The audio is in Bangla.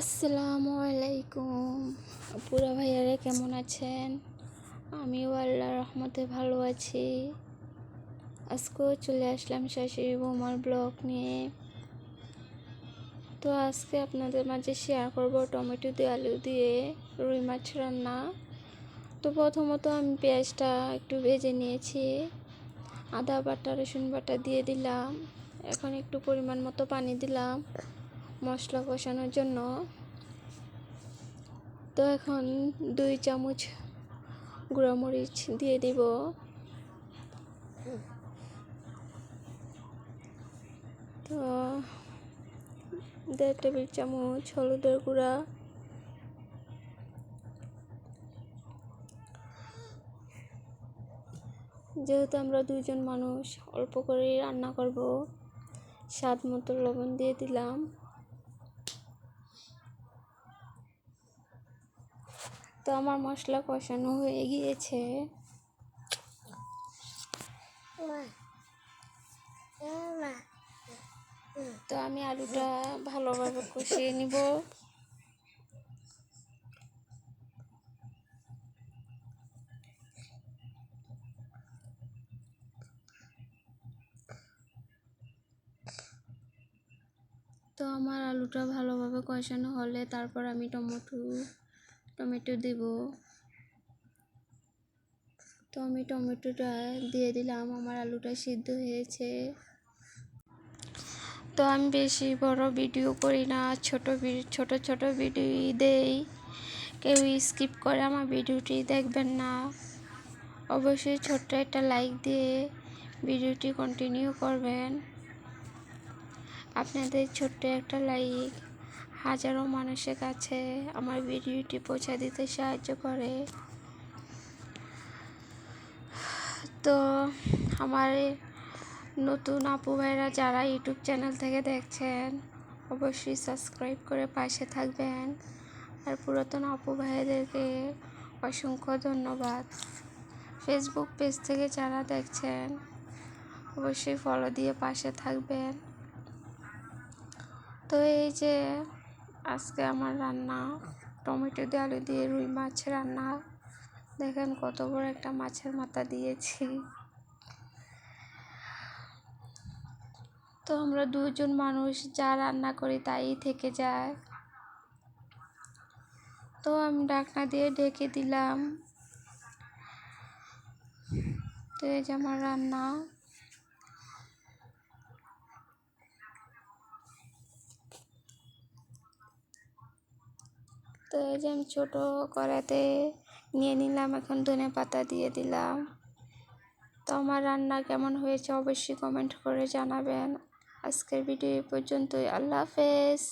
আসসালামু আলাইকুম। পুরা ভাইয়ারা কেমন আছেন? আমিও আল্লাহ রহমতে ভালো আছি। আজকেও চলে আসলাম শাশুড়ি বৌমার ব্লগ নিয়ে। তো আজকে আপনাদের মাঝে শেয়ার করব টমেটো দিয়ে আলু দিয়ে রুই মাছ রান্না। তো প্রথমত আমি পেঁয়াজটা একটু ভেজে নিয়েছি। আদা বাটা, রসুন বাটা দিয়ে দিলাম। এখন একটু পরিমাণ মতো পানি দিলাম। মশলা কষানোর জন্য। তো এখন দুই চামচ গুঁড়ামরিচ দিয়ে দিব। তো দেড় টেবিল চামচ হলুদের গুঁড়া। যেহেতু আমরা দুইজন মানুষ, অল্প করেই রান্না করব, স্বাদ মতো লবণ দিয়ে দিলাম। তো আমার মশলা কষানো হয়ে গিয়েছে। তো আমি আলুটা ভালোভাবে কষিয়ে নিব। তো আমার আলুটা ভালোভাবে কষানো হলে তারপর আমি টমেটো টমেটো দেব। তো আমি টমেটোটা দিয়ে দিলাম, আমার আলুটা সিদ্ধ হয়েছে। তো আমি বেশি বড় ভিডিও করি না, ছোট ছোট ছোট ভিডিও দেই। কেউ স্কিপ করে আমার ভিডিওটি দেখবেন না। অবশ্যই ছোট্ট একটা লাইক দিয়ে ভিডিওটি কন্টিনিউ করবেন। আপনাদের ছোট্ট একটা লাইক হাজারো মানুষের কাছে আমার ভিডিওটি পৌঁছে দিতে সাহায্য করে। তো আমার নতুন আপু ভাইরা যারা ইউটিউব চ্যানেল থেকে দেখছেন, অবশ্যই সাবস্ক্রাইব করে পাশে থাকবেন। আর পুরাতন আপু ভাইদেরকে অসংখ্য ধন্যবাদ। ফেসবুক পেজ থেকে যারা দেখছেন, অবশ্যই ফলো দিয়ে পাশে থাকবেন। তো এই যে আজকে আমার রান্না, টমেটো দিয়ে আলু দিয়ে রুই মাছ রান্না। দেখেন কত বড় একটা মাছের মাথা দিয়েছি। তো আমরা দুজন মানুষ যা রান্না করি তাই থেকে যায়। তো আমি ডাকনা দিয়ে ঢেকে দিলাম। তো এই যে আমার রান্না। তো এই যে আমি ছোটো করাতে নিয়ে নিলাম, এখন ধনে পাতা দিয়ে দিলাম। তো আমার রান্না কেমন হয়েছে অবশ্যই কমেন্ট করে জানাবেন। আজকের ভিডিও পর্যন্তই, আল্লাহ হাফেজ।